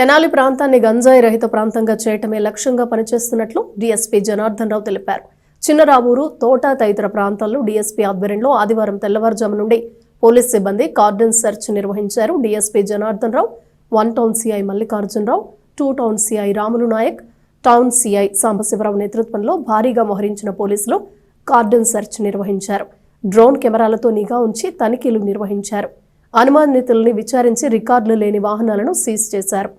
తెనాలి ప్రాంతాన్ని గంజాయి రహిత ప్రాంతంగా చేయటమే లక్ష్యంగా పనిచేస్తున్నట్లు డీఎస్పీ జనార్దన్ రావు తెలిపారు. చిన్నరావూరు తోట తదితర ప్రాంతాల్లో డీఎస్పీ ఆధ్వర్యంలో ఆదివారం తెల్లవారుజాము నుండి పోలీస్ సిబ్బంది కార్డన్ సెర్చ్ నిర్వహించారు. DSP Janardhan Rao one town CI Mallikarjuna Rao two town CI Ramulu Naik town CI Sambasiva Rao నేతృత్వంలో భారీగా మోహరించిన పోలీసులు కార్డన్ సెర్చ్ నిర్వహించారు. డ్రోన్ కెమెరాలతో నిఘా ఉంచి తనిఖీలు నిర్వహించారు. అనుమానితుల్ని విచారించి రికార్డులు లేని వాహనాలను సీజ్ చేశారు.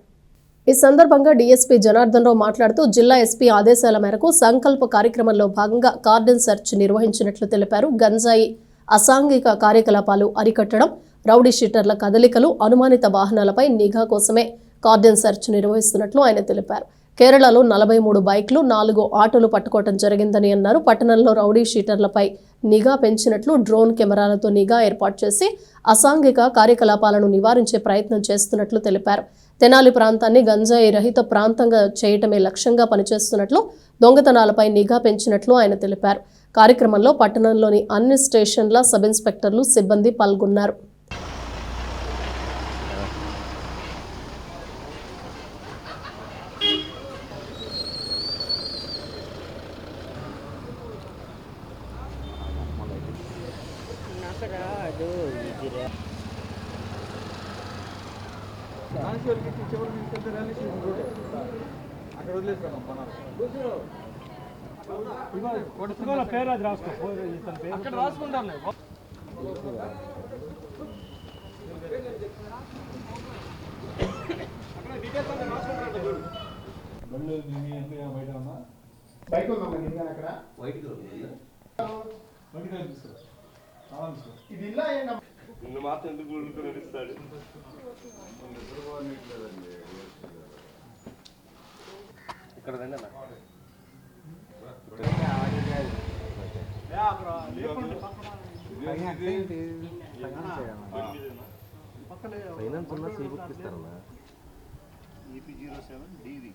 ఈ సందర్భంగా డీఎస్పీ జనార్దన్ రావు మాట్లాడుతూ జిల్లా ఎస్పీ ఆదేశాల మేరకు సంకల్ప కార్యక్రమంలో భాగంగా కార్డన్ సెర్చ్ నిర్వహించినట్లు తెలిపారు. గంజాయి అసాంఘిక కార్యకలాపాలు అరికట్టడం రౌడీ షీటర్ల కదలికలు అనుమానిత వాహనాలపై నిఘా కోసమే కార్డన్ సెర్చ్ నిర్వహిస్తున్నట్లు ఆయన తెలిపారు. కేరళలో నలభై మూడు బైక్లు నాలుగు ఆటోలు పట్టుకోవడం జరిగిందని అన్నారు. పట్టణంలో రౌడీ షీటర్లపై నిఘా పెంచినట్లు డ్రోన్ కెమెరాలతో నిఘా ఏర్పాటు చేసి అసాంఘిక కార్యకలాపాలను నివారించే ప్రయత్నం చేస్తున్నట్లు తెలిపారు. తెనాలి ప్రాంతాన్ని గంజాయి రహిత ప్రాంతంగా చేయటమే లక్ష్యంగా పనిచేస్తున్నట్లు దొంగతనాలపై నిఘా పెంచినట్లు ఆయన తెలిపారు. కార్యక్రమంలో పట్టణంలోని అన్ని స్టేషన్ల సబ్ ఇన్స్పెక్టర్లు సిబ్బంది పాల్గొన్నారు. అక్కడ వదిలేసాను పుస్తకంలో పేరు అది రాసుకో అక్కడ రాసుకుంటాను బైక్ ఉందమ్మా గిరిజన అక్కడ బయటికి వదిలేదు. బయటికి తీసుకురా తాళం తీసుకో. ఇది ఇల్లా ఏంటమ్మా నిన్ను మాత్రం ఎందుకు ఊరుకుని నడుస్తాడు ఇక్కడ రండి అన్న ఫైనాన్స్ ఉన్న సీ బుక్ ఇస్తారన్నా ఈపీ జీరో సెవెన్ డివి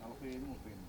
నలభై ఐదు ముప్పై ఎనిమిది.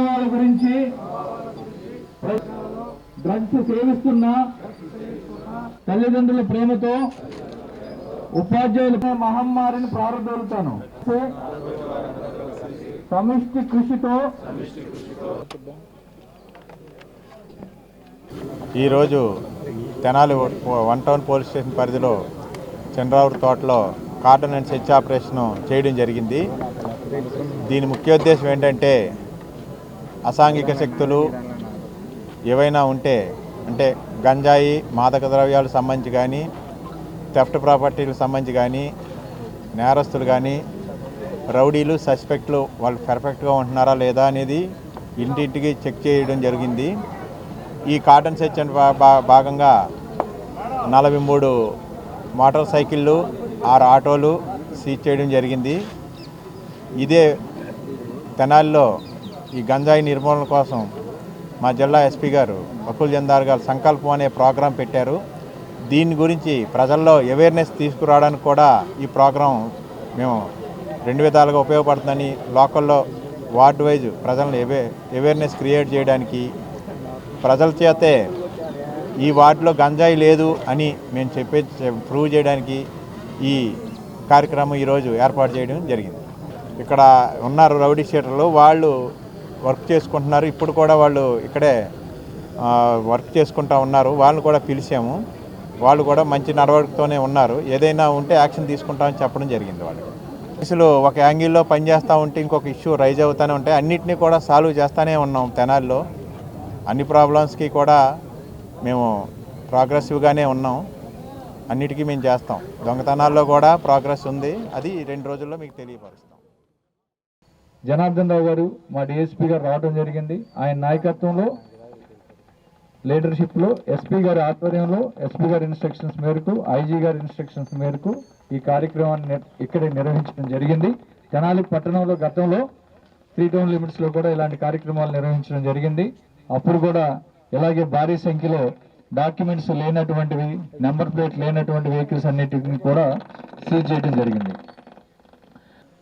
ప్రభావాల గురించి డ్రగ్స్ సేవిస్తున్న తల్లిదండ్రుల ప్రేమతో ఉపాధ్యాయులపై మహమ్మారిని ప్రారంభిస్తాను సమిష్టి కృషితో ఈరోజు Tenali one town police station పరిధిలో చంద్రావూరు తోటలో కార్డన్ అండ్ సెర్చ్ ఆపరేషన్ చేయడం జరిగింది. దీని ముఖ్య ఉద్దేశం ఏంటంటే అసాంఘిక శక్తులు ఏవైనా ఉంటే అంటే గంజాయి మాదక ద్రవ్యాలకు సంబంధించి కానీ థెఫ్ట్ ప్రాపర్టీలకు సంబంధించి కానీ నేరస్తులు కానీ రౌడీలు సస్పెక్ట్లు వాళ్ళు పర్ఫెక్ట్గా ఉంటున్నారా లేదా అనేది ఇంటింటికి చెక్ చేయడం జరిగింది. ఈ కాటన్ సెచ్ అండ్ భా- భా- భాగంగా నలభై మూడు మోటార్ సైకిళ్ళు ఆరు ఆటోలు సీజ్ చేయడం జరిగింది. ఇదే తెనాలిలో ఈ గంజాయి నిర్మూలన కోసం మా జిల్లా ఎస్పీ గారు వకుల్ జందార్ గారు సంకల్పం అనే ప్రోగ్రాం పెట్టారు. దీని గురించి ప్రజల్లో అవేర్నెస్ తీసుకురావడానికి కూడా ఈ ప్రోగ్రాం మేము రెండు విధాలుగా ఉపయోగపడుతుందని లోకల్లో వార్డ్ వైజ్ ప్రజలను అవే అవేర్నెస్ క్రియేట్ చేయడానికి ప్రజల చేతే ఈ వార్డులో గంజాయి లేదు అని మేము చెప్పే ప్రూవ్ చేయడానికి ఈ కార్యక్రమం ఈరోజు ఏర్పాటు చేయడం జరిగింది. ఇక్కడ ఉన్నారు రౌడీ షీటర్లు. వాళ్ళు వర్క్ చేసుకుంటున్నారు. ఇప్పుడు కూడా వాళ్ళు ఇక్కడే వర్క్ చేసుకుంటా ఉన్నారు. వాళ్ళని కూడా పిలిచాము. వాళ్ళు కూడా మంచి నడవడికతోనే ఉన్నారు. ఏదైనా ఉంటే యాక్షన్ తీసుకుంటామని చెప్పడం జరిగింది వాళ్ళకి. కేసులు ఒక యాంగిల్లో పనిచేస్తూ ఉంటే ఇంకొక ఇష్యూ రైజ్ అవుతూనే ఉంటాయి. అన్నిటినీ కూడా సాల్వ్ చేస్తూనే ఉన్నాం తెనాల్లో. అన్ని ప్రాబ్లమ్స్కి కూడా మేము ప్రోగ్రెసివ్గానే ఉన్నాం. అన్నిటికీ మేము చేస్తాం. దొంగతనాల్లో కూడా ప్రోగ్రెస్ ఉంది. అది రెండు రోజుల్లో మీకు తెలియపరుస్తాం. జనార్దన్ రావు గారు మా డిఎస్పీ గారు రావడం జరిగింది. ఆయన నాయకత్వంలో లీడర్షిప్లో ఎస్పీ గారి ఆధ్వర్యంలో ఎస్పీ గారి ఇన్స్ట్రక్షన్స్ మేరకు ఐజీ గారి ఇన్స్ట్రక్షన్స్ మేరకు ఈ కార్యక్రమాన్ని ఇక్కడే నిర్వహించడం జరిగింది. తెనాలి పట్టణంలో గతంలో త్రీ టౌన్ లిమిట్స్లో కూడా ఇలాంటి కార్యక్రమాలు నిర్వహించడం జరిగింది. అప్పుడు కూడా ఇలాగే భారీ సంఖ్యలో డాక్యుమెంట్స్ లేనటువంటివి నెంబర్ ప్లేట్ లేనటువంటి వెహికల్స్ అన్నిటిని కూడా సీజ్ చేయడం జరిగింది.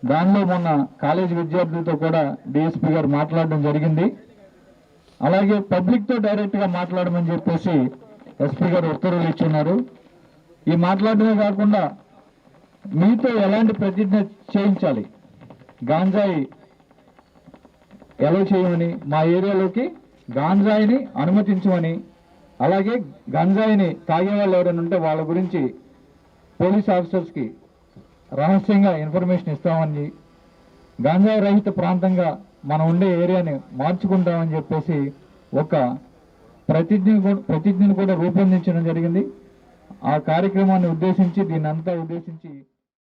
దానిలో మొన్న కాలేజ్ విద్యార్థులతో కూడా డిఎస్పీ గారు మాట్లాడడం జరిగింది. అలాగే పబ్లిక్తో డైరెక్ట్గా మాట్లాడమని చెప్పేసి ఎస్పీ గారు ఉత్తర్వులు ఇచ్చున్నారు. ఈ మాట్లాడమే కాకుండా మీతో ఎలాంటి ప్రతిజ్ఞ చేయించాలి? గాంజాయి ఎలా చేయమని? మా ఏరియాలోకి గాంజాయిని అనుమతించమని అలాగే గంజాయిని తాగే వాళ్ళు ఎవరైనా ఉంటే వాళ్ళ గురించి పోలీస్ ఆఫీసర్స్కి రహస్యంగా ఇన్ఫర్మేషన్ ఇస్తామని గాంజాయి రహిత ప్రాంతంగా మనం ఉండే ఏరియాని మార్చుకుంటామని చెప్పేసి ఒక ప్రతిజ్ఞ కూడా- ప్రతిజ్ఞను కూడా రూపొందించడం జరిగింది. ఆ కార్యక్రమాన్ని ఉద్దేశించి దీన్నంతా ఉద్దేశించి